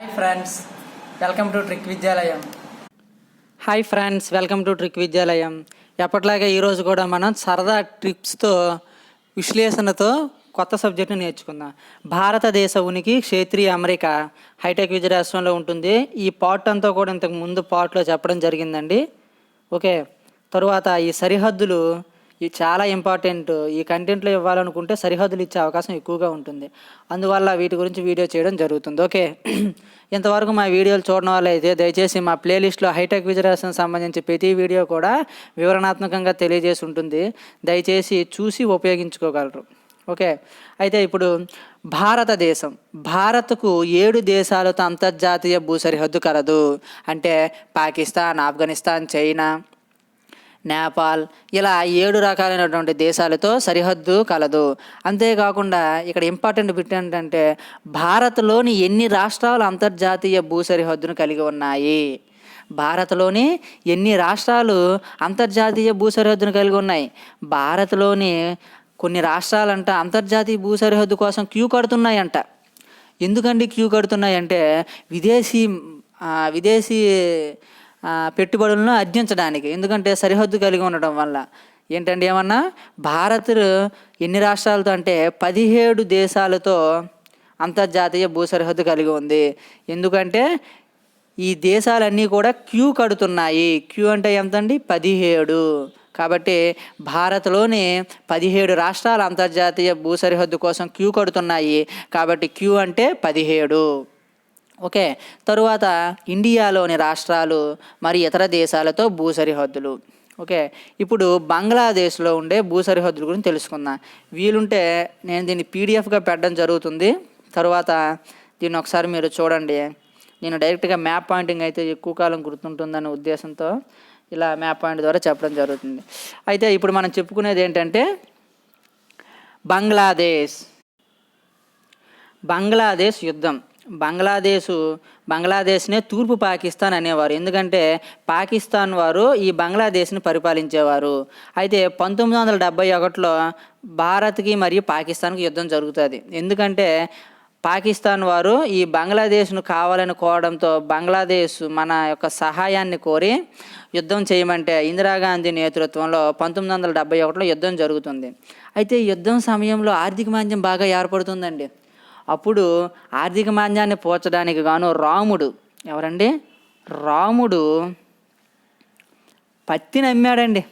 Hi friends welcome to trick Vidyalayam hi friends welcome to trick Vidyalayam ఎప్పట్లాగే ఈరోజు కూడా మనం సరదా ట్రిప్స్తో విశ్లేషణతో కొత్త సబ్జెక్ట్ని నేర్చుకుందాం. భారతదేశ ఉనికి క్షేత్రీయ అమెరికా హైటెక్ విద్య రాష్ట్రంలో ఉంటుంది. ఈ పార్ట్ అంతా కూడా ఇంతకు ముందు పార్ట్లో చెప్పడం జరిగిందండి. ఓకే తరువాత ఈ సరిహద్దులు ఇది చాలా ఇంపార్టెంట్ ఈ కంటెంట్లో ఇవ్వాలనుకుంటే సరిహద్దులు ఇచ్చే అవకాశం ఎక్కువగా ఉంటుంది. అందువల్ల వీటి గురించి వీడియో చేయడం జరుగుతుంది. ఓకే. ఇంతవరకు మా వీడియోలు చూడడం వల్ల అయితే దయచేసి మా ప్లేలిస్ట్లో హైటెక్ విజయరాశం సంబంధించి ప్రతి వీడియో కూడా వివరణాత్మకంగా తెలియజేసి ఉంటుంది. దయచేసి చూసి ఉపయోగించుకోగలరు. ఓకే. అయితే ఇప్పుడు భారతదేశం. భారత్కు ఏడు దేశాలతో అంతర్జాతీయ భూ సరిహద్దు కలదు. అంటే పాకిస్తాన్ ఆఫ్ఘనిస్తాన్ చైనా. నేపాల్ ఇలా ఏడు రకాలైనటువంటి దేశాలతో సరిహద్దు కలదు. అంతేకాకుండా ఇక్కడ ఇంపార్టెంట్ బిట్ ఏంటంటే భారత్లోని ఎన్ని రాష్ట్రాలు అంతర్జాతీయ భూ సరిహద్దును కలిగి ఉన్నాయి? భారత్లోని ఎన్ని రాష్ట్రాలు అంతర్జాతీయ భూ సరిహద్దును కలిగి ఉన్నాయి? భారత్లోని కొన్ని రాష్ట్రాలంట అంతర్జాతీయ భూ సరిహద్దు కోసం క్యూ కడుతున్నాయంట. ఎందుకండి క్యూ కడుతున్నాయంటే విదేశీ విదేశీ పెట్టుబడులను అర్జించడానికి ఎందుకంటే సరిహద్దు కలిగి ఉండడం వల్ల. ఏంటంటే ఏమన్నా? భారత్ ఎన్ని రాష్ట్రాలతో అంటే పదిహేడు దేశాలతో అంతర్జాతీయ భూ సరిహద్దు కలిగి ఉంది. ఎందుకంటే ఈ దేశాలన్నీ కూడా క్యూ కడుతున్నాయి. క్యూ అంటే ఎంతండి? పదిహేడు. కాబట్టి భారత్లోని పదిహేడు రాష్ట్రాలు అంతర్జాతీయ భూ సరిహద్దు కోసం క్యూ కడుతున్నాయి. కాబట్టి క్యూ అంటే పదిహేడు. ఓకే తరువాత ఇండియాలోని రాష్ట్రాలు మరి ఇతర దేశాలతో భూ సరిహద్దులు ఓకే ఇప్పుడు బంగ్లాదేశ్లో ఉండే భూ సరిహద్దుల గురించి తెలుసుకుందాం. వీలుంటే నేను దీన్ని పీడిఎఫ్గా పెట్టడం జరుగుతుంది. తరువాత దీన్ని ఒకసారి మీరు చూడండి. నేను డైరెక్ట్గా మ్యాప్ పాయింటింగ్ అయితే ఎక్కువ కాలం గుర్తుంటుందనే ఉద్దేశంతో ఇలా మ్యాప్ పాయింట్ ద్వారా చెప్పడం జరుగుతుంది. అయితే ఇప్పుడు మనం చెప్పుకునేది ఏంటంటే బంగ్లాదేశ్. బంగ్లాదేశ్ యుద్ధం. బంగ్లాదేశు బంగ్లాదేశ్నే తూర్పు పాకిస్తాన్ అనేవారు. ఎందుకంటే పాకిస్తాన్ వారు ఈ బంగ్లాదేశ్ని పరిపాలించేవారు. అయితే పంతొమ్మిది వందల డెబ్బై ఒకటిలో భారత్కి మరియు పాకిస్తాన్కి యుద్ధం జరుగుతుంది. ఎందుకంటే పాకిస్తాన్ వారు ఈ బంగ్లాదేశ్ను కావాలని కోవడంతో బంగ్లాదేశ్ మన యొక్క సహాయాన్ని కోరి యుద్ధం చేయమంటే ఇందిరాగాంధీ నేతృత్వంలో పంతొమ్మిది వందల డెబ్బై ఒకటిలో యుద్ధం జరుగుతుంది. అయితే యుద్ధం సమయంలో ఆర్థిక మాంద్యం బాగా ఏర్పడుతుందండి. అప్పుడు ఆర్థిక మాంద్యాన్ని పోల్చడానికి గాను రాముడు ఎవరండి? రాముడు పత్తిని అమ్మాడండి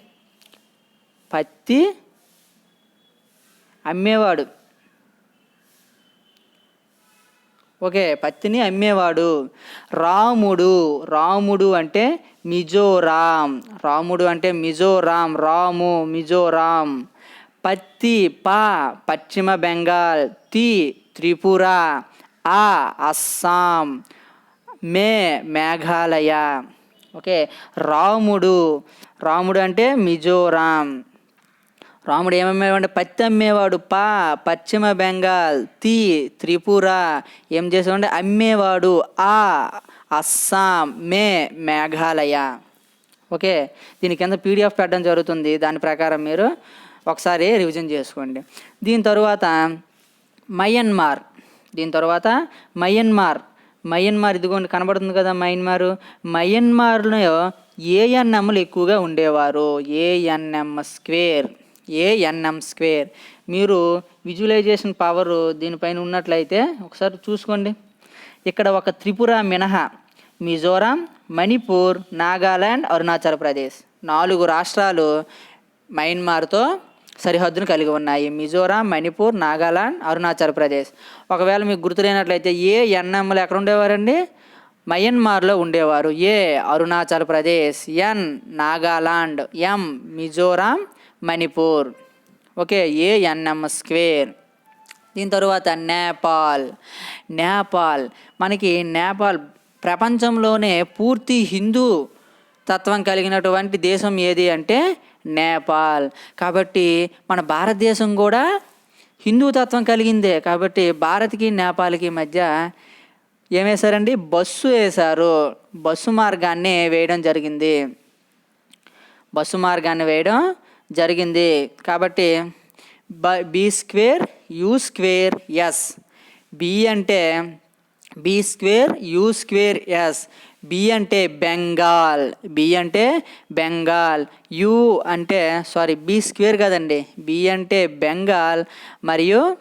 పత్తి అమ్మేవాడు. ఓకే పత్తిని అమ్మేవాడు. రాముడు రాముడు అంటే మిజోరాం. రాముడు అంటే మిజోరాం. రాము మిజోరాం. పత్తి పా పశ్చిమ బెంగాల్. తి త్రిపుర ఆ అస్సాం మే మేఘాలయ. ఓకే రాముడు. రాముడు అంటే మిజోరాం. రాముడు ఏమమ్మేవాడు? పత్తి అమ్మేవాడు. పా పశ్చిమ బెంగాల్. తి త్రిపుర. ఏం చేసేవాడు? అమ్మేవాడు. ఆ అస్సాం మే మేఘాలయ. ఓకే దీని కింద పీడిఎఫ్ పెట్టడం జరుగుతుంది. దాని ప్రకారం మీరు ఒకసారి రివిజన్ చేసుకోండి. దీని తరువాత మయన్మార్. దీని తర్వాత మయన్మార్. మయన్మార్ ఇదిగోండి కనబడుతుంది కదా మయన్మార్. మయన్మార్లో ఏఎన్ఎంలు ఎక్కువగా ఉండేవారు. ANM square. ANM square. మీరు విజువలైజేషన్ పవర్ దీనిపైన ఉన్నట్లయితే ఒకసారి చూసుకోండి. ఇక్కడ ఒక త్రిపుర మినహా మిజోరాం మణిపూర్ నాగాలాండ్ అరుణాచల్ ప్రదేశ్. నాలుగు రాష్ట్రాలు మయన్మార్తో సరిహద్దును కలిగి ఉన్నాయి. మిజోరాం మణిపూర్ నాగాలాండ్ అరుణాచల్ ప్రదేశ్. ఒకవేళ మీకు గుర్తులేనట్లయితే ఏ ఎన్ఎంలు ఎక్కడ ఉండేవారండి? మయన్మార్లో ఉండేవారు. A Arunachal Pradesh. N Nagaland. M Mizoram Manipur. Okay A NM square. దీని తరువాత నేపాల్. నేపాల్. మనకి నేపాల్ ప్రపంచంలోనే పూర్తి హిందూ తత్వం కలిగినటువంటి దేశం ఏది అంటే నేపాల్. కాబట్టి మన భారతదేశం కూడా హిందూ తత్వం కలిగిందే. కాబట్టి భారత్కి నేపాల్కి మధ్య ఏం వేశారండి బస్సు వేశారు. బస్సు మార్గాన్ని వేయడం జరిగింది. బస్సు మార్గాన్ని వేయడం జరిగింది. కాబట్టి బ B square U square S. B అంటే B square U square S. B అంటే బెంగాల్ బి అంటే బెంగాల్ యు అంటే సారీ బి స్క్వేర్ కదండి. బి అంటే బెంగాల్ మరియు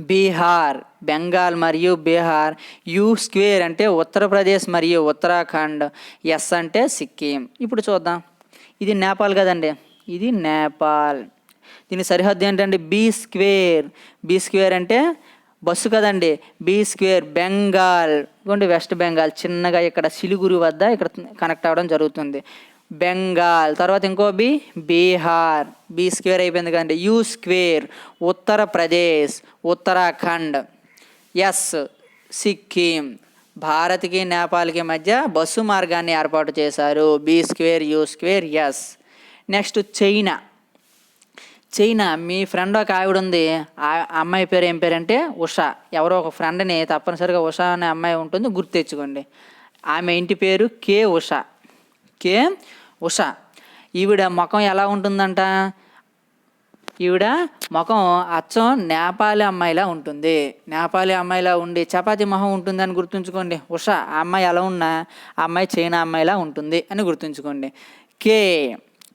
బీహార్ బెంగాల్ మరియు బీహార్ యూ స్క్వేర్ అంటే ఉత్తరప్రదేశ్ మరియు ఉత్తరాఖండ్ ఎస్ అంటే సిక్కిం. ఇప్పుడు చూద్దాం. ఇది నేపాల్ కదండి. ఇది నేపాల్. దీని సరిహద్దు ఏంటంటే బీ స్క్వేర్. బీ స్క్వేర్ అంటే బస్సు కదండి. B square Bengal. ఇదిగోండి వెస్ట్ బెంగాల్. చిన్నగా ఇక్కడ సిలిగురి వద్ద ఇక్కడ కనెక్ట్ అవ్వడం జరుగుతుంది. బెంగాల్. తర్వాత ఇంకో బి బీహార్. బీ స్క్వేర్ అయిపోయింది కదండి. U square Uttar Pradesh Uttarakhand. S Sikkim. భారత్కి నేపాల్కి మధ్య బస్సు మార్గాన్ని ఏర్పాటు చేశారు. B square U square S. Next China. China మీ ఫ్రెండ్ ఒక ఆవిడ ఉంది. ఆ అమ్మాయి పేరు ఏం పేరు అంటే ఉషా. ఎవరో ఒక ఫ్రెండ్ని తప్పనిసరిగా ఉషా అనే అమ్మాయి ఉంటుంది గుర్తు తెచ్చుకోండి. ఆమె ఇంటి పేరు కే ఉషా. కే ఉషా. ఈవిడ ముఖం ఎలా ఉంటుందంట? ఈవిడ ముఖం అచ్చం నేపాలి అమ్మాయిలా ఉంటుంది. నేపాలి అమ్మాయిలా ఉండి చపాతి మొహం ఉంటుందని గుర్తుంచుకోండి. ఉషా ఆ అమ్మాయి ఎలా ఉన్నా ఆ అమ్మాయి చైనా అమ్మాయిలా ఉంటుంది అని గుర్తుంచుకోండి. కే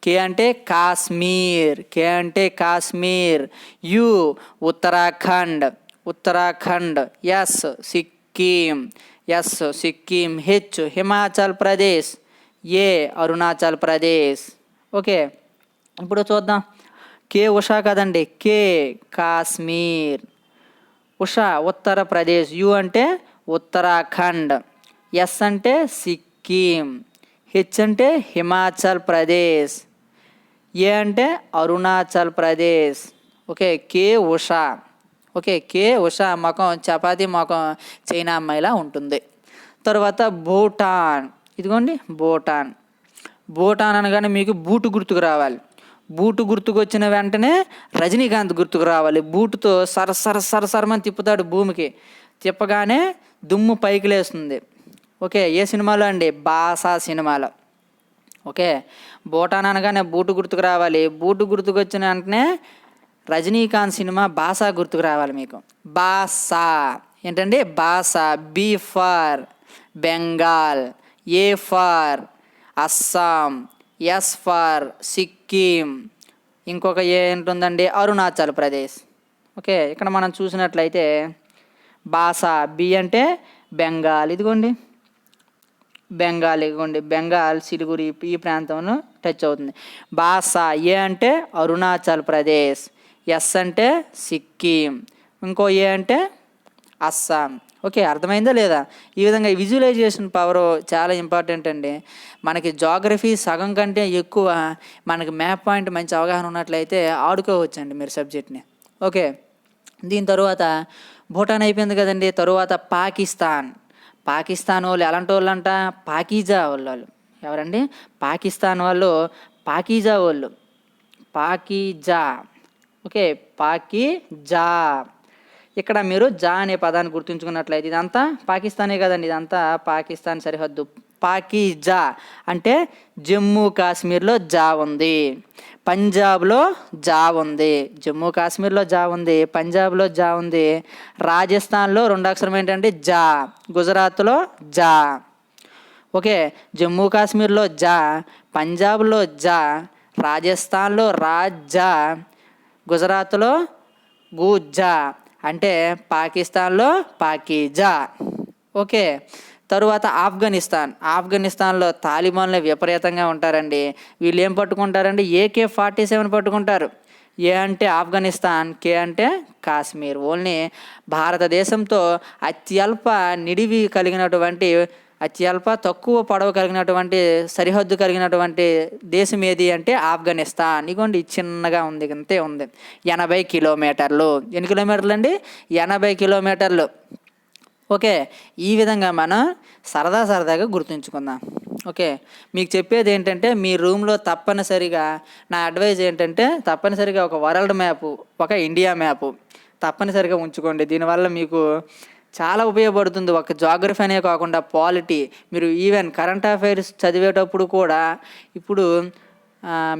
కే అంటే కాశ్మీర్ కే అంటే Kashmir U Uttarakhand Uttarakhand S Sikkim S Sikkim H Himachal Pradesh A Arunachal Pradesh. Okay ఇప్పుడు చూద్దాం. కే ఉషా కదండి కే కాశ్మీర్. ఉషా ఉత్తరప్రదేశ్ యు అంటే ఉత్తరాఖండ్ ఎస్ అంటే సిక్కిం హెచ్ అంటే హిమాచల్ ప్రదేశ్. ఏ అంటే Arunachal Pradesh. Okay K Usha. Okay K Usha ముఖం చపాతీ ముఖం చైనా అమ్మాయిలా ఉంటుంది. తర్వాత భూటాన్. ఇదిగోండి భూటాన్. భూటాన్ అనగానే మీకు బూటు గుర్తుకు రావాలి. బూటు గుర్తుకు వచ్చిన వెంటనే రజనీకాంత్ గుర్తుకు రావాలి. బూటుతో సర సర తిప్పుతాడు భూమికి. తిప్పగానే దుమ్ము పైకి లేస్తుంది. ఓకే ఏ సినిమాలో అండి? బాసా సినిమాలో. ఓకే? భూటాన్ అనగానే బూటు గుర్తుకు రావాలి. బూటు గుర్తుకు వచ్చిన వెంటనే రజనీకాంత్ సినిమా బాసా గుర్తుకు రావాలి మీకు. బాసా. ఏంటండి? బాసా. B for Bengal. A for Assam. S for Sikkim. ఇంకొక ఏంటుందండి? అరుణాచల్ ప్రదేశ్. ఓకే? ఇక్కడ మనం చూసినట్లయితే బాసా బి అంటే బెంగాల్. ఇదిగోండి. బెంగాల్ ఇగోండి బెంగాల్ సిలిగురి ఈ ప్రాంతంలో టచ్ అవుతుంది. బాసా ఏ అంటే అరుణాచల్ ప్రదేశ్ ఎస్ అంటే సిక్కిం ఇంకో ఏ అంటే అస్సాం. ఓకే అర్థమైందా లేదా? ఈ విధంగా విజువలైజేషన్ పవర్ చాలా ఇంపార్టెంట్ అండి. మనకి జాగ్రఫీ సగం కంటే ఎక్కువ మనకి మ్యాప్ పాయింట్ మంచి అవగాహన ఉన్నట్లయితే ఆడుకోవచ్చండి మీరు సబ్జెక్ట్ని ఓకే దీని తరువాత భూటాన్ అయిపోయింది కదండి తరువాత పాకిస్తాన్. పాకిస్తాన్ వాళ్ళు ఎలాంటి వాళ్ళు అంట పాకీజా వాళ్ళు వాళ్ళు. ఎవరండి? పాకిస్తాన్ వాళ్ళు పాకీజా వాళ్ళు. పాకీజా. ఓకే పాకీజా. ఇక్కడ మీరు జా అనే పదాన్ని గుర్తుంచుకున్నట్లయితే ఇదంతా పాకిస్తానే కదండి ఇదంతా పాకిస్తాన్ సరిహద్దు. పాకీజా అంటే జమ్మూ కాశ్మీర్లో జా ఉంది. పంజాబ్లో జా ఉంది. జమ్మూ కాశ్మీర్లో జా ఉంది. పంజాబ్లో జా ఉంది. రాజస్థాన్లో రెండు అక్షరం ఏంటంటే జా. గుజరాత్లో జా. ఓకే జమ్మూ కాశ్మీర్లో జా పంజాబ్లో జా రాజస్థాన్లో రాజా గుజరాత్లో గుజా అంటే పాకిస్తాన్లో పాకీజా. ఓకే తరువాత ఆఫ్ఘనిస్తాన్. ఆఫ్ఘనిస్తాన్లో తాలిబాన్లు విపరీతంగా ఉంటారండి. వీళ్ళు ఏం పట్టుకుంటారండి? ఏకే ఫార్టీ సెవెన్ పట్టుకుంటారు. ఏ అంటే ఆఫ్ఘనిస్తాన్ కే అంటే కాశ్మీర్. ఓన్లీ భారతదేశంతో అత్యల్ప నిడివి కలిగినటువంటి అత్యల్ప తక్కువ పొడవు కలిగినటువంటి సరిహద్దు కలిగినటువంటి దేశం ఏది అంటే ఆఫ్ఘనిస్తాన్. ఇగోండి చిన్నగా ఉంది అంతే ఉంది. ఎనభై కిలోమీటర్లు. ఎన్ని కిలోమీటర్లు అండి ఎనభై కిలోమీటర్లు. ఓకే ఈ విధంగా మనం సరదా సరదాగా గుర్తుంచుకుందాం. ఓకే మీకు చెప్పేది ఏంటంటే మీ రూమ్లో తప్పనిసరిగా నా అడ్వైజ్ ఏంటంటే తప్పనిసరిగా ఒక వరల్డ్ మ్యాప్ ఒక ఇండియా మ్యాప్ తప్పనిసరిగా ఉంచుకోండి. దీనివల్ల మీకు చాలా ఉపయోగపడుతుంది. ఒక జాగ్రఫీ అనే కాకుండా పాలిటీ మీరు ఈవెన్ కరెంట్ అఫైర్స్ చదివేటప్పుడు కూడా ఇప్పుడు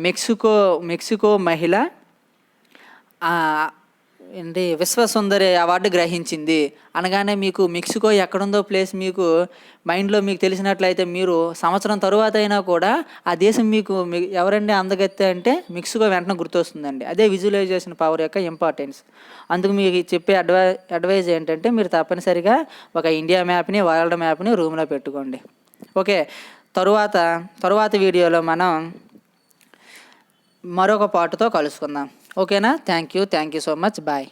మెక్సికో మెక్సికో మహిళ ఏంటి విశ్వసుందరి అవార్డు గ్రహించింది. అనగానే మీకు మెక్సికో ఎక్కడుందో ప్లేస్ మీకు మైండ్లో మీకు తెలిసినట్లయితే మీరు సంవత్సరం తరువాత అయినా కూడా ఆ దేశం మీకు మీ- ఎవరండి అందగత్తే అంటే మెక్సికో వెంటనే గుర్తొస్తుందండి. అదే విజువలైజేషన్ పవర్ యొక్క ఇంపార్టెన్స్. అందుకు మీకు చెప్పే అడ్వై అడ్వైజ్ ఏంటంటే మీరు తప్పనిసరిగా ఒక ఇండియా మ్యాప్ని వరల్డ్ మ్యాప్ని రూమ్లో పెట్టుకోండి. ఓకే. తరువాత తరువాత వీడియోలో మనం మరొక పాటుతో కలుసుకుందాం. ఓకేనా? Thank you. Thank you so much. Bye.